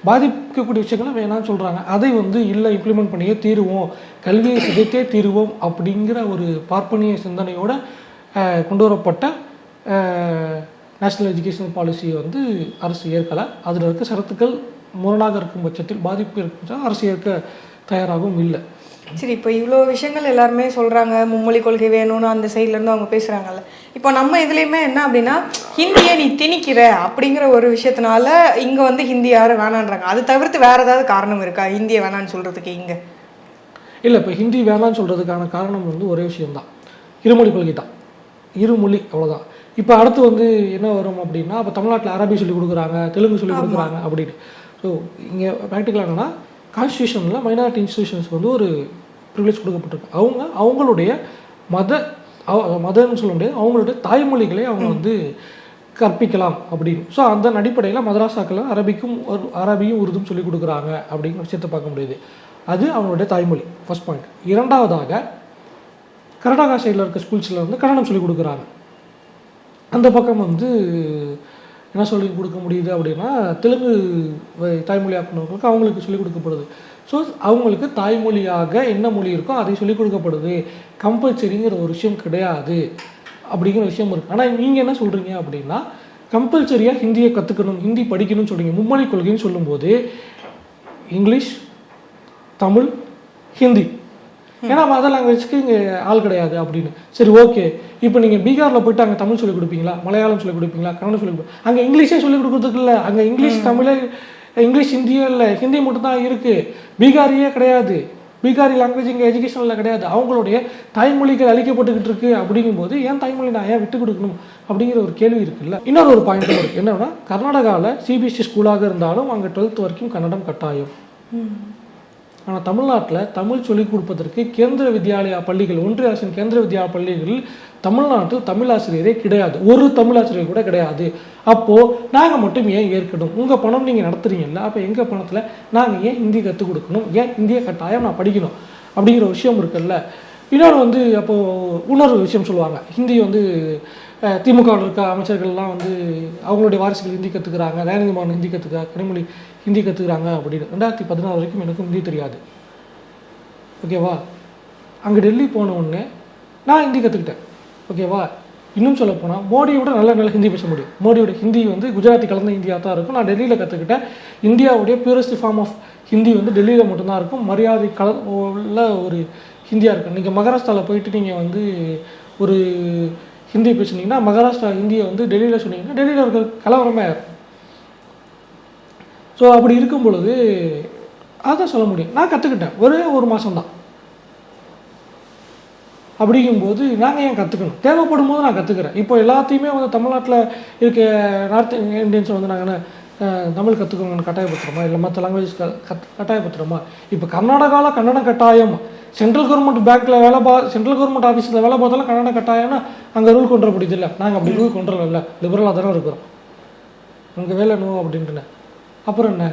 பாதிக்கக்கூடிய விஷயங்களை வேணாம்னு சொல்கிறாங்க அதை வந்து இல்லை இம்ப்ளிமெண்ட் பண்ணியே தீருவோம். கல்வியை சிதைத்தே தீருவோம் அப்படிங்கிற ஒரு பார்ப்பனிய சிந்தனையோடு கொண்டு வரப்பட்ட நேஷ்னல் எஜுகேஷன் பாலிசியை வந்து அரசு ஏற்கலை. அதில் இருக்க சரத்துக்கள் முரணாக இருக்கும் பட்சத்தில் பாதிப்பு இருக்கும் அரசு ஏற்க தயாராகவும் இல்லை. சரி இப்போ இவ்வளோ விஷயங்கள் எல்லாருமே சொல்கிறாங்க மும்மொழி கொள்கை வேணும்னு அந்த சைட்லேருந்து அவங்க பேசுகிறாங்கல்ல இப்போ நம்ம இதுலேயுமே என்ன அப்படின்னா ஹிந்தியை நீ திணிக்கிற அப்படிங்கிற ஒரு விஷயத்தினால இங்கே வந்து ஹிந்தி யாரும் வேணான்றாங்க. அது தவிர்த்து வேற ஏதாவது காரணம் இருக்கா? ஹிந்தியை வேணான்னு சொல்கிறதுக்கு இங்கே. இல்லை இப்போ ஹிந்தி வேணாம்னு சொல்கிறதுக்கான காரணம் வந்து ஒரே விஷயம்தான் இருமொழி கொள்கை தான். இருமொழி அவ்வளோதான் இப்போ அடுத்து வந்து என்ன வரும் அப்படின்னா இப்போ தமிழ்நாட்டில் அரபி சொல்லி கொடுக்குறாங்க தெலுங்கு சொல்லி கொடுக்குறாங்க அப்படின்னு. ஸோ இங்கே ப்ராக்டிக்கலாக என்னன்னா கான்ஸ்டியூஷனில் மைனாரிட்டி இன்ஸ்டியூஷன்ஸ்க்கு வந்து ஒரு ப்ரிவிலேஜ் கொடுக்கப்பட்டிருக்கு. அவங்க அவங்களுடைய மத மதம்னு சொல்ல முடியாது அவங்களுடைய தாய்மொழிகளை அவங்க வந்து கற்பிக்கலாம் அப்படின்னு. ஸோ அந்த அடிப்படையில் மதராசாக்கள் அரபிக்கும் ஒரு- அரபியும் உருதும் சொல்லி கொடுக்குறாங்க அப்படிங்கிற விஷயத்தை பார்க்க முடியுது. அது அவங்களுடைய தாய்மொழி. ஃபர்ஸ்ட் பாயிண்ட் இரண்டாவதாக கர்நாடகா சைடில் இருக்க ஸ்கூல்ஸில் வந்து கன்னடம் சொல்லி கொடுக்குறாங்க. அந்த பக்கம் வந்து என்ன சொல்லி கொடுக்க முடியுது அப்படின்னா தெலுங்கு வ- அவங்களுக்கு சொல்லிக் கொடுக்கப்படுது. ஸோ அவங்களுக்கு தாய்மொழியாக என்ன மொழி இருக்கோ அதை சொல்லிக் கொடுக்கப்படுது. கம்பல்சரிங்கிற ஒரு விஷயம் கிடையாது அப்படிங்கிற விஷயம் இருக்குது ஆனால் நீங்கள் என்ன சொல்கிறீங்க அப்படின்னா கம்பல்சரியாக ஹிந்தியை கற்றுக்கணும் ஹிந்தி படிக்கணும்னு சொல்கிறீங்க மும்மொழி கொள்கைன்னு சொல்லும்போது இங்கிலீஷ் தமிழ் ஹிந்தி ஏன்னா மதர் லாங்குவேஜ்க்கு இங்கே ஆள் கிடையாது அப்படின்னு. சரி ஓகே இப்போ நீங்கள் பீகாரில் போயிட்டு அங்கே தமிழ் சொல்லிக் கொடுப்பீங்களா? மலையாளம் சொல்லிக் கொடுப்பீங்களா? கன்னடம் சொல்லிக் கொடுப்பீங்க அங்கே இங்கிலீஷே சொல்லிக் கொடுக்கறதுக்கு இல்லை. அங்கே இங்கிலீஷ் தமிழே இங்கிலீஷ் ஹிந்தியே இல்லை. ஹிந்தி மட்டும்தான் இருக்குது பீகாரியே கிடையாது. பீகாரி லாங்குவேஜ் இங்கே எஜுகேஷனில் கிடையாது. அவங்களுடைய தாய்மொழிகள் அழிக்கப்பட்டுக்கிட்டு இருக்கு அப்படிங்கும்போது ஏன் தாய்மொழி நான் ஏன் விட்டு கொடுக்கணும் அப்படிங்கிற ஒரு கேள்வி இருக்குல்ல. இன்னொரு ஒரு பாயிண்ட் இருக்கு என்னன்னா கர்நாடகாவில் சிபிஎஸ்சி ஸ்கூலாக இருந்தாலும் அங்கே டுவெல்த் வரைக்கும் கன்னடம் கட்டாயம். ஆனால் தமிழ்நாட்டில் தமிழ் சொல்லிக் கொடுப்பதற்கு கேந்திர வித்யாலயா பள்ளிகள் ஒன்றிய அரசின் கேந்திர வித்யா பள்ளிகளில் தமிழ்நாட்டில் தமிழ் ஆசிரியரே கிடையாது. ஒரு தமிழ் ஆசிரியர் கூட கிடையாது. அப்போது நாங்கள் மட்டும் ஏன் ஏற்கணும்? உங்கள் பணம் நீங்கள் நடத்துறீங்கல்ல அப்போ எங்கள் பணத்தில் நாங்கள் ஏன் ஹிந்தி கற்றுக் கொடுக்கணும்? ஏன் இந்திய கட்டாயம் நான் படிக்கணும்? அப்படிங்கிற விஷயம் இருக்குல்ல. இன்னொரு வந்து அப்போது இன்னொரு விஷயம் சொல்லுவாங்க. ஹிந்தி வந்து திமுகவில் இருக்க அமைச்சர்கள்லாம் வந்து அவங்களுடைய வாரிசுகள் ஹிந்தி கற்றுக்குறாங்க தயாநிதி ஹிந்தி கற்றுக்கா கனிமொழி ஹிந்தி கற்றுக்குறாங்க அப்படின்னு. ரெண்டாயிரத்தி பதினாறு வரைக்கும் எனக்கும் ஹிந்தி தெரியாது. ஓகேவா அங்கே டெல்லி போன உடனே நான் ஹிந்தி கற்றுக்கிட்டேன் ஓகேவா இன்னும் சொல்ல போனால் மோடியோட நல்ல நல்ல ஹிந்தி பேச முடியும். மோடியோட ஹிந்தி வந்து குஜராத்தி கலந்த ஹிந்தியாக தான் இருக்கும். நான் டெல்லியில் கற்றுக்கிட்டேன் இந்தியாவுடைய பியூரஸ்ட் ஃபார்ம் ஆஃப் ஹிந்தி வந்து டெல்லியில் மட்டும்தான் இருக்கும். மரியாதை கல உள்ள ஒரு ஹிந்தியாக இருக்கும். நீங்கள் மகாராஷ்டிராவில் போயிட்டு நீங்கள் வந்து ஒரு ஹிந்தி பேசுனீங்கன்னா மகாராஷ்டிரா ஹிந்தியை வந்து டெல்லியில் சொன்னீங்கன்னா டெல்லியில் இருக்கிற கலவரமே ஆயிரும் ஸோ அப்படி இருக்கும் பொழுது அதான் சொல்ல முடியும். நான் கற்றுக்கிட்டேன் ஒரே ஒரு மாதம்தான் அப்படிங்கும்போது நாங்கள் ஏன் கற்றுக்கணும் தேவைப்படும் போது நான் கற்றுக்கிறேன் இப்போ எல்லாத்தையுமே வந்து தமிழ்நாட்டில் இருக்க நார்த் இந்தியன்ஸ் வந்து நாங்கள் என்ன தமிழ் கற்றுக்கணும்னு கட்டாயப்படுத்துகிறோமா இல்லை மற்ற லாங்குவேஜ் கத் கட்டாயப்படுத்துகிறோமா இப்போ கர்நாடகாவில் கன்னடம் கட்டாயம். சென்ட்ரல் கவர்மெண்ட் பேங்க்கில் வேலை பா சென்ட்ரல் கவர்மெண்ட் ஆஃபீஸில் வேலை பார்த்தாலும் கன்னடம் கட்டாயம்னா அங்கே ரூல் கொண்டு வர இல்லை. நாங்கள் அப்படி ரூல் கொண்டு வரல லிபரலாக தானே இருக்கிறோம். உங்கள் வேலை நோ அப்படின்ட்டுன்னு. அப்புறம் என்ன?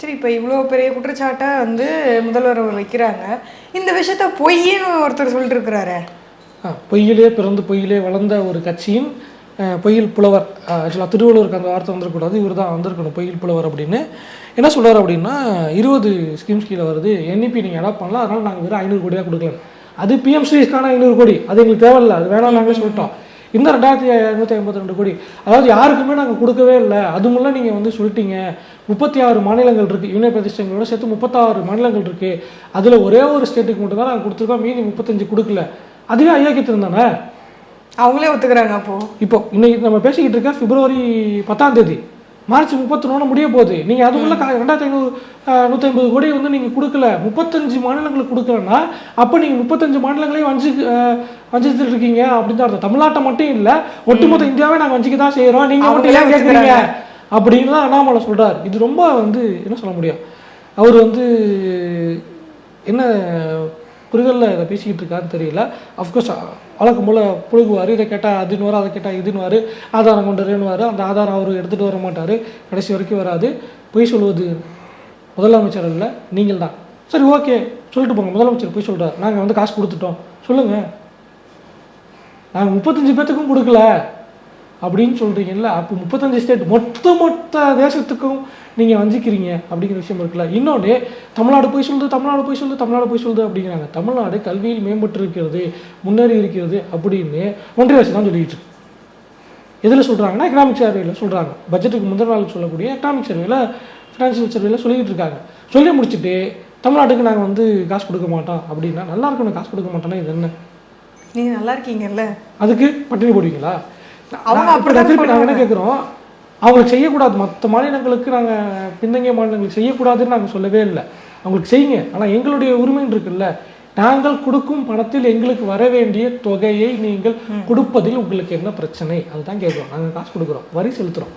சரி இப்போ இவ்வளோ பெரிய குற்றச்சாட்டை வந்து முதல்வர் அவர் வைக்கிறாங்க. இந்த விஷயத்த பொய்ன்னு ஒருத்தர் சொல்லிட்டு இருக்கிறாரு. பொய்யிலே பிறந்து பொய்யிலே வளர்ந்த ஒரு கட்சியின் பொய்யில் புலவர் ஆக்சுவலாக திருவள்ளுவருக்கு அந்த வார்த்தை வந்துடக்கூடாது இவர் தான் வந்திருக்கணும் பொய்யில் புலவர் அப்படின்னு. என்ன சொல்கிறார் அப்படின்னா இருபது ஸ்கீம்ஸ் கீழே வருது என்இபி நீங்கள் அடாப்ட் பண்ணலாம் அதனால் நாங்கள் வெறும் ஐநூறு கோடி தான் கொடுக்கலாம் அது பிஎம்சிக்கான ஐநூறு கோடி? அது எங்களுக்கு தேவையில்லை அது வேணாம் நாங்களே சொல்லிட்டோம். இந்த ரெண்டாயிரத்தி ஐநூற்றி ஐம்பத்தி ரெண்டு கோடி. அதாவது யாருக்குமே நாங்கள் கொடுக்கவே இல்லை. அது முல்லாம் நீங்கள் வந்து சொல்லிட்டீங்க. முப்பத்தி ஆறு மாநிலங்கள் இருக்குது யூனியன் பிரதேசங்களோட சேர்த்து முப்பத்தாறு மாநிலங்கள் இருக்குது அதில் ஒரே ஒரு ஸ்டேட்டுக்கு மட்டும் தான் நாங்கள் கொடுத்துருக்கோம். மீதி முப்பத்தஞ்சு கொடுக்கல. அதுவே ஐயாக்கியத்திரம் தானே? அவங்களே ஒத்துக்கிறாங்க அப்போ. இப்போ இன்னைக்கு நம்ம பேசிக்கிட்டு இருக்க பிப்ரவரி பத்தாம் தேதி மார்ச் முப்பத்தொன்னு முடிய போகுது. நீங்கள் அதுக்குள்ள ரெண்டாயிரத்தி ஐநூறு நூற்றி ஐம்பது கோடி வந்து நீங்கள் கொடுக்கல. முப்பத்தஞ்சு மாநிலங்களுக்கு கொடுக்கலன்னா அப்போ நீங்கள் முப்பத்தஞ்சு மாநிலங்களையும் வஞ்சி அஹ், வஞ்சித்துட்டு இருக்கீங்க அப்படின்னு தான் அர்த்தம். தமிழ்நாட்டை மட்டும் இல்லை ஒட்டுமொத்த இந்தியாவே நாங்கள் வஞ்சிக்க தான் செய்கிறோம் நீங்கள் மட்டும் ஏன் கேட்குறீங்க தான் அண்ணாமலை சொல்றாரு. இது ரொம்ப வந்து என்ன சொல்ல முடியும்? அவர் வந்து என்ன புரிதலில் இதை பேசிக்கிட்டு இருக்கான்னு தெரியல. அஃப்கோர்ஸ் வழக்கம் போல் புழுகுவார் இதை கேட்டால் அதுன்னு வரும் அதை கேட்டால் இதுன்னு ஆதாரம் கொண்டு அந்த ஆதாரம் அவர் எடுத்துகிட்டு வர மாட்டார். கடைசி வரைக்கும் வராது. பொய் சொல்வது முதலமைச்சர் இல்லை நீங்கள் தான். சரி ஓகே சொல்லிட்டு போங்க. முதலமைச்சர் போய் சொல்கிறார் நாங்கள் வந்து காசு கொடுத்துட்டோம். சொல்லுங்கள் நாங்கள் முப்பத்தஞ்சு பேர்த்துக்கும் கொடுக்கல. அப்படின்னு சொல்கிறீங்கல்ல அப்போ முப்பத்தஞ்சு ஸ்டேட் மொத்த மொத்த தேசத்துக்கும் நீங்கள் வஞ்சிக்கிறீங்க அப்படிங்கிற விஷயம் இருக்குல்ல. இன்னொன்று தமிழ்நாடு போய் சொல்லுது தமிழ்நாடு போய் சொல்லுது தமிழ்நாடு போய் சொல்லுது அப்படிங்கிறாங்க. தமிழ்நாடு கல்வியில் மேம்பட்டு இருக்கிறது முன்னேறி இருக்கிறது அப்படின்னு ஒன்றிய அரசு தான் சொல்லிட்டு இருக்கு. எதில் சொல்கிறாங்கன்னா எக்கனாமிக் சர்வேல சொல்கிறாங்க பட்ஜெட்டுக்கு முந்தின நாள் சொல்லக்கூடிய எக்கனாமிக் சர்வேல ஃபினான்ஷியல் சர்வேல சொல்லிக்கிட்டு இருக்காங்க. சொல்லி முடிச்சுட்டு தமிழ்நாட்டுக்கு நாங்கள் வந்து காசு கொடுக்க மாட்டோம் அப்படின்னா நல்லா இருக்கணும் காசு கொடுக்க மாட்டோம்னா இது என்ன? நீங்க நல்லா இருக்கீங்கல்ல? அதுக்கு பட்டினி போடுவீங்களா? அவங்க நாங்கள் என்ன கேட்குறோம் அவங்களுக்கு செய்யக்கூடாது. மற்ற மாநிலங்களுக்கு நாங்கள் பின்தங்கிய மாநிலங்களுக்கு செய்யக்கூடாதுன்னு நாங்கள் சொல்லவே இல்லை. அவங்களுக்கு செய்யுங்க. ஆனால் எங்களுடைய உரிமைன்னு இருக்குல்ல நாங்கள் கொடுக்கும் பணத்தில் எங்களுக்கு வர வேண்டிய தொகையை நீங்கள் கொடுப்பதில் உங்களுக்கு என்ன பிரச்சனை? அதுதான் கேட்குறோம் நாங்கள் காசு கொடுக்குறோம். வரி செலுத்துகிறோம்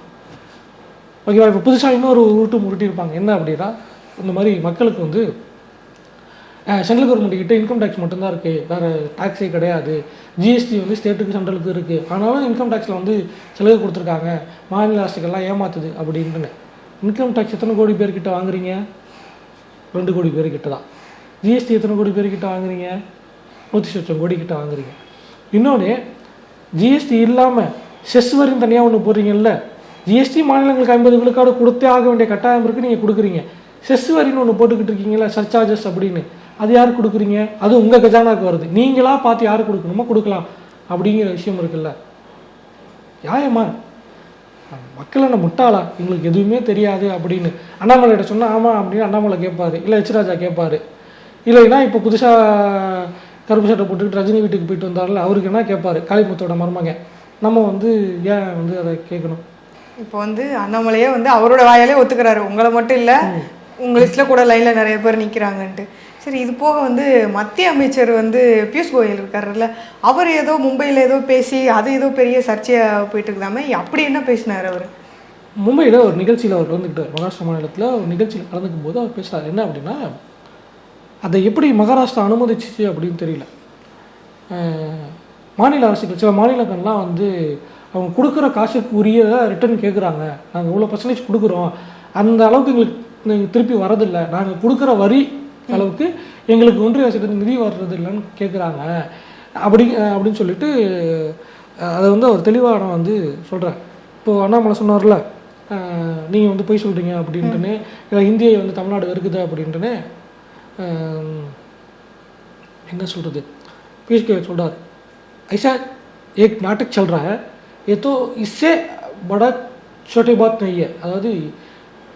ஓகேவா? இப்போ புதுசாக இன்னொரு உருட்டு முருட்டியிருப்பாங்க என்ன அப்படின்னா இந்த மாதிரி மக்களுக்கு வந்து சென்ட்ரல் கவர்மெண்ட் கிட்ட இன்கம் டேக்ஸ் மட்டும்தான் இருக்குது வேறு டேக்ஸே கிடையாது. ஜிஎஸ்டி வந்து ஸ்டேட்டுக்கு சென்ட்ரலுக்கு இருக்குது ஆனாலும் இன்கம் டேக்ஸில் வந்து சலுகை கொடுத்துருக்காங்க. மாநில அரசுக்கெல்லாம் ஏமாத்துது அப்படின்ட்டுன்னு இன்கம் டேக்ஸ் எத்தனை கோடி பேர்கிட்ட வாங்குறீங்க? ரெண்டு கோடி பேர்கிட்ட தான். ஜிஎஸ்டி எத்தனை கோடி பேர்கிட்ட வாங்குறீங்க? நூற்றி லட்சம் கோடி கிட்ட வாங்குறீங்க. இன்னொன்று ஜிஎஸ்டி இல்லாமல் செஸ் வரின்னு தனியாக ஒன்று போகிறீங்கல்ல ஜிஎஸ்டி மாநிலங்களுக்கு ஐம்பது விழுக்காடு கொடுத்தே ஆக வேண்டிய கட்டாயம் இருக்குது நீங்கள் கொடுக்குறீங்க. செஸ் வரின்னு ஒன்று போட்டுக்கிட்டு இருக்கீங்களா சர்ச்சார்ஜஸ் அப்படின்னு. அது யார் கொடுக்குறீங்க? அது உங்கள் கஜானாக்கு வருது. நீங்களா பார்த்து யார் கொடுக்கணுமோ கொடுக்கலாம். அப்படிங்கிற விஷயம் இருக்குல்ல. நியாயமா? மக்கள் என்ன முட்டாளா? எங்களுக்கு எதுவுமே தெரியாது அப்படின்னு. அண்ணாமலைகிட்ட சொன்னா ஆமா அப்படின்னு அண்ணாமலை கேட்பாரு. இல்லை எச்ராஜா கேட்பாரு. இல்லைன்னா இப்போ புதுசாக கருப்பு சட்டை போட்டுக்கிட்டு ரஜினி வீட்டுக்கு போயிட்டு வந்தார்ல அவருக்கு என்ன கேட்பாரு? காளிமுத்தோட மருமக நம்ம வந்து ஏன் வந்து அதை கேட்கணும்? இப்போ வந்து அண்ணாமலையே வந்து அவரோட வாயாலே ஒத்துக்கிறாரு. உங்களை மட்டும் இல்ல உங்க லிஸ்ட்ல கூட லைன்ல நிறைய பேர் நிக்கிறாங்கன்ட்டு. சரி இது போக வந்து மத்திய அமைச்சர் வந்து பியூஷ் கோயல் இருக்காருல்ல அவர் ஏதோ மும்பையில் ஏதோ பேசி அது ஏதோ பெரிய சர்ச்சையாக போயிட்டு இருக்குதாமே அப்படி என்ன பேசினார் அவர்? மும்பையில் ஒரு நிகழ்ச்சியில் அவர் வந்துக்கிட்டார் மகாராஷ்டிரா மாநிலத்தில் ஒரு நிகழ்ச்சியில் கலந்துக்கும் போது அவர் பேசுகிறார் என்ன அப்படின்னா அதை எப்படி மகாராஷ்டிரா அனுமதிச்சிச்சு அப்படின்னு தெரியல. மாநில அரசுகள் சில மாநிலங்கள்லாம் வந்து அவங்க கொடுக்குற காசுக்கு உரிய ரிட்டர்ன் கேட்குறாங்க நாங்கள் இவ்வளோ பர்சன்டேஜ் கொடுக்குறோம். அந்த அளவுக்கு எங்களுக்கு திருப்பி வரதில்லை. நாங்கள் கொடுக்குற வரி அளவுக்கு எங்களுக்கு ஒன்றிய அரசிடம் நிதி வர்றது இல்லைன்னு கேட்குறாங்க அப்படி அப்படின்னு சொல்லிட்டு அதை வந்து அவர் தெளிவாக நான் வந்து சொல்கிறேன் இப்போது அண்ணாமலை சொன்னார்ல நீங்கள் வந்து போய் சொல்கிறீங்க அப்படின்ட்டுன்னு இல்லை இந்தியை வந்து தமிழ்நாடு இருக்குது அப்படின்ட்டுன்னு என்ன சொல்கிறது பியூஷ்கே சொல்கிறார் ஐசா ஏக் நாட்டுக்கு சொல்கிறேன் ஏதோ இஸ்ஸே பட சோட்டே பாத் நெய்ய அதாவது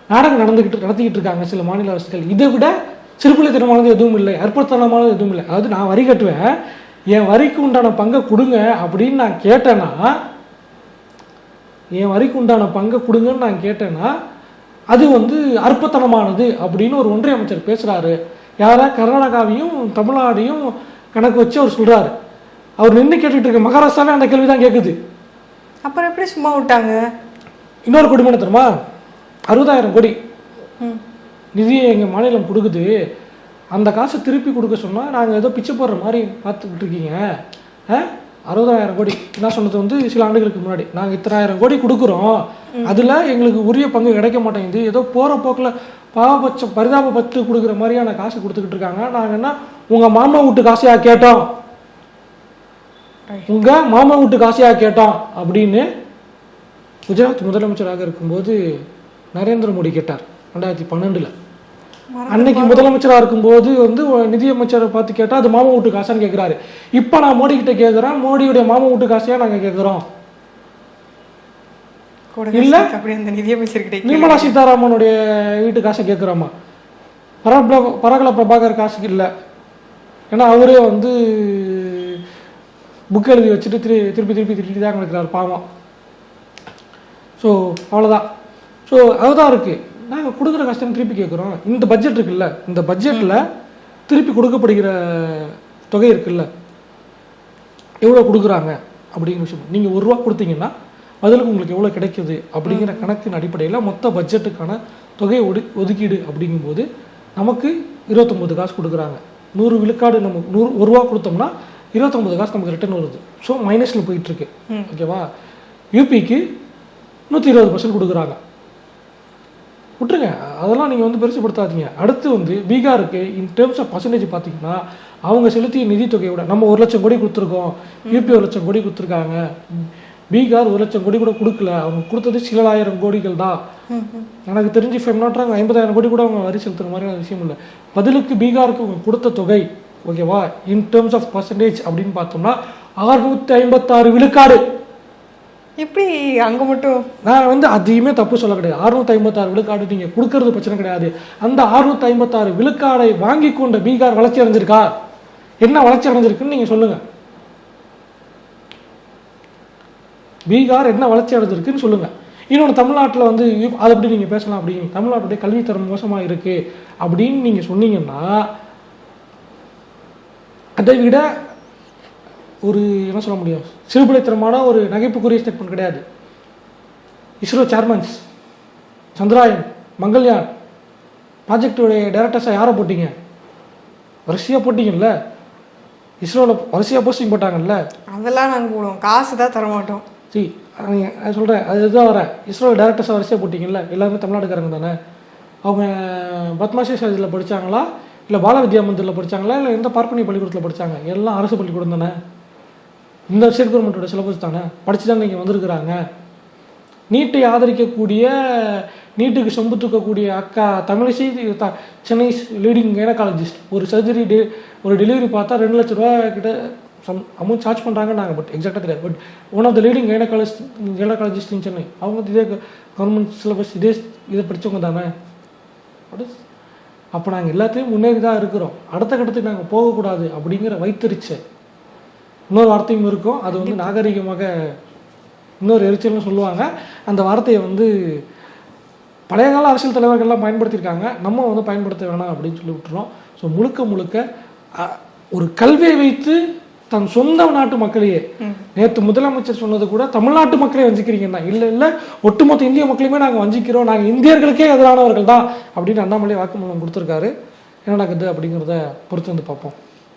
நாடகம் நடந்துக்கிட்டு நடத்திக்கிட்டு இருக்காங்க சில மாநில அரசுகள். இதை விட சிறுபிள்ளைத்தனமானது எதுவும் இல்லை அற்புதமானது எதுவும் இல்லை. அதாவது நான் வரி கட்டுவேன் என் வரிக்கு உண்டான பங்கை கொடுங்க அப்படின்னு நான் கேட்டேன்னா என் வரிக்கு உண்டான பங்கை கொடுங்கன்னு நான் கேட்டேன்னா அது வந்து அற்பத்தனமானது அப்படின்னு ஒரு ஒன்றிய அமைச்சர் பேசுறாரு. யாரா? கர்நாடகாவையும் தமிழ்நாடையும் கணக்கு வச்சு அவர் சொல்றாரு. அவர் நின்று கேட்டுட்டு இருக்க மகாராஷ்டிராவே அந்த கேள்வி தான் கேட்குது அப்புறம் எப்படி சும்மா விட்டாங்க? இன்னொரு கொடி என்ன தெரியுமா? அறுபதாயிரம் கோடி. நிதியை எங்கள் மாநிலம் கொடுக்குது அந்த காசை திருப்பி கொடுக்க சொன்னால் நாங்கள் ஏதோ பிச்சை போடுற மாதிரி பார்த்துக்கிட்டு இருக்கீங்க ஆ? அறுபதாயிரம் கோடி. நான் சொன்னது வந்து சில ஆண்டுகளுக்கு முன்னாடி. நாங்கள் இத்தனாயிரம் கோடி கொடுக்குறோம். அதில் எங்களுக்கு உரிய பங்கு கிடைக்க மாட்டேங்குது. ஏதோ போகிற போக்கில் பாவபட்சம் பரிதாபப்பட்டு கொடுக்குற மாதிரியான காசு கொடுத்துக்கிட்டு இருக்காங்க. நாங்கள் என்ன உங்கள் மாமா வீட்டு காசையா கேட்டோம்? உங்கள் மாமா வீட்டு காசையா கேட்டோம்? அப்படின்னு குஜராத் முதலமைச்சராக இருக்கும்போது நரேந்திர மோடி கேட்டார். ரெண்டாயிரத்தி பன்னெண்டுல. அன்னைக்கு முதலமைச்சரா இருக்கும்போது வந்து நிதியமைச்சரை பார்த்து கேட்டா அது மாமா வீட்டு காசான்னு கேட்குறாரு இப்போ நான் மோடி கிட்ட கேட்குறேன் மோடியுடைய மாமா வீட்டு காசையா நாங்க கேட்குறோம் கூட இல்ல. அப்படி அந்த நிதியமைச்சர்கிட்ட நிர்மலா சீதாராமனுடைய வீட்டு காசை கேட்குறோமா பரப்ல பரகல பிரபாகர் காசுக்கு இல்லை. ஏன்னா அவரே வந்து புக் எழுதி வச்சுட்டு திரு திருப்பி திருப்பி திருப்பி தான் இருக்கிறார் பாவம். ஸோ அவ்வளோதான் ஸோ அதுதான் இருக்குது நாங்கள் கொடுக்குற கஷ்டம் திருப்பி கேட்குறோம் இந்த பட்ஜெட் இருக்குல்ல இந்த பட்ஜெட்டில் திருப்பி கொடுக்கப்படுகிற தொகை இருக்குல்ல எவ்வளோ கொடுக்குறாங்க அப்படிங்கிற விஷயம். நீங்கள் ஒரு ரூபா கொடுத்தீங்கன்னா பதிலுக்கு உங்களுக்கு எவ்வளோ கிடைக்குது அப்படிங்கிற கணக்கின் அடிப்படையில் மொத்த பட்ஜெட்டுக்கான தொகை ஒடு ஒதுக்கீடு அப்படிங்கும்போது நமக்கு இருபத்தொம்பது காசு கொடுக்குறாங்க. நூறு விழுக்காடு நம்ம நூறு ஒரு ரூபா கொடுத்தோம்னா இருபத்தொம்பது காசு நமக்கு ரிட்டர்ன் வருது. ஸோ மைனஸில் போயிட்டுருக்கு ஓகேவா யூபிக்கு நூற்றி இருபது பர்சன்ட் கொடுக்குறாங்க. விட்டுருங்க. அதெல்லாம் நீங்கள் வந்து பெருசுப்படுத்தாதீங்க அடுத்து வந்து பீகாருக்கு இன் டேர்ம்ஸ் ஆஃப் பர்சன்டேஜ் பார்த்தீங்கன்னா அவங்க செலுத்திய நிதித்தொகையை விட நம்ம ஒரு லட்சம் கோடி கொடுத்துருக்கோம். யூபி ஒரு லட்சம் கோடி கொடுத்துருக்காங்க. பீகார் ஒரு லட்சம் கோடி கூட கொடுக்கல. அவங்க கொடுத்தது சில ஆயிரம் கோடிகள் தான். எனக்கு தெரிஞ்சு ஃபெம் நாட்டாங்க ஐம்பதாயிரம் கோடி கூட அவங்க வரி செலுத்துற மாதிரியான விஷயம் இல்லை. பதிலுக்கு பீகாருக்கு அவங்க கொடுத்த தொகை ஓகேவா இன் டேர்ம்ஸ் ஆஃப் பர்சன்டேஜ் அப்படின்னு பார்த்தோம்னா அறுநூத்தி ஐம்பத்தாறு விழுக்காடு. எப்படி அங்கே மட்டும்? நான் வந்து அதையுமே தப்பு சொல்ல கிடையாது. அறுநூத்தி ஐம்பத்தாறு விழுக்காடு நீங்கள் கொடுக்கறது பிரச்சனை கிடையாது. அந்த அறுநூத்தி ஐம்பத்தாறு விழுக்காடை வாங்கி கொண்ட பீகார் வளர்ச்சி அடைஞ்சிருக்கா? என்ன வளர்ச்சி அடைஞ்சிருக்குன்னு நீங்கள் சொல்லுங்கள் பீகார் என்ன வளர்ச்சி அடைஞ்சிருக்குன்னு சொல்லுங்கள் இன்னொன்று தமிழ்நாட்டில் வந்து அதை எப்படி நீங்கள் பேசலாம் அப்படின்னு தமிழ்நாட்டுடைய கல்வித்தரம் மோசமாக இருக்கு அப்படின்னு நீங்கள் சொன்னீங்கன்னா அதை விட ஒரு என்ன சொல்ல முடியும்? சிறுபிழைத்தனமான ஒரு நகைப்புக்குரிய ஸ்டேட்மெண்ட் கிடையாது. இஸ்ரோ சேர்மன்ஸ் சந்திராயன் மங்கள்யான் ப்ராஜெக்டுடைய டேரக்டர்ஸாக யாரை போட்டீங்க? வரிசையாக போட்டீங்கல்ல? இஸ்ரோவில் வரிசையாக போஸ்டிங் போட்டாங்கல்ல? அதெல்லாம் நாங்கள் போடுவோம். காசு தான் தர மாட்டோம். சரி அது சொல்கிறேன் அது இதுதான் வரேன். இஸ்ரோவில் டேரக்டர்ஸாக வரிசையாக போட்டிங்கல்ல? எல்லாருமே தமிழ்நாட்டுக்காரங்க தானே? அவங்க பத்மாஷி சாஜில் படிச்சாங்களா? இல்லை பால வித்யா மந்திரில் படிச்சாங்களா? இல்லை எந்த பார்ப்பனிய பள்ளிக்கூடத்தில் படிச்சாங்க? எல்லாம் அரசு பள்ளிக்கூடம் தானே? இந்த ஸ்டேட் கவர்மெண்ட்டோட சிலபஸ் தானே? படிச்சு இங்கே வந்திருக்கிறாங்க. நீட்டை ஆதரிக்கக்கூடிய நீட்டுக்கு சொம்பு தூக்கக்கூடிய அக்கா Tamilisai the Chennai leading gynaecologist ஒரு சர்ஜரி டே ஒரு டெலிவரி பார்த்தா ரெண்டு லட்ச ரூபா கிட்ட சம் அமௌண்ட் சார்ஜ் பண்ணுறாங்க நாங்கள் பட் எக்ஸாக்டாக தெரியாது. But one of the leading gynaecologist gynaecologist in Chennai அவங்க இதே கவர்மெண்ட் சிலபஸ் இதே இதை படித்தவங்க தானே? அப்போ நாங்கள் எல்லாத்தையும் முன்னேறி தான் இருக்கிறோம். அடுத்த கட்டத்துக்கு நாங்கள் போகக்கூடாது அப்படிங்கிற வைத்தறிச்சை இன்னொரு வார்த்தையும் இருக்கும். அது வந்து நாகரிகமாக இன்னொரு எரிச்சல்னு சொல்லுவாங்க. அந்த வார்த்தையை வந்து பழைய கால அரசியல் தலைவர்கள்லாம் பயன்படுத்தியிருக்காங்க. நம்ம வந்து பயன்படுத்த வேணாம் அப்படின்னு சொல்லி விட்டுறோம். ஸோ முழுக்க முழுக்க ஒரு கல்வியை வைத்து தன் சொந்த நாட்டு மக்களையே நேற்று முதலமைச்சர் சொன்னது கூட தமிழ்நாட்டு மக்களே வஞ்சிக்கிறீங்கன்னா இல்லை இல்லை ஒட்டுமொத்த இந்திய மக்களையுமே நாங்கள் வஞ்சிக்கிறோம். நாங்கள் இந்தியர்களுக்கே எதிரானவர்கள் தான் அப்படின்னு அண்ணாமலை வாக்குமூலம் கொடுத்துருக்காரு. என்ன நடக்குது அப்படிங்கிறத பொறுத்து வந்து பார்ப்போம்.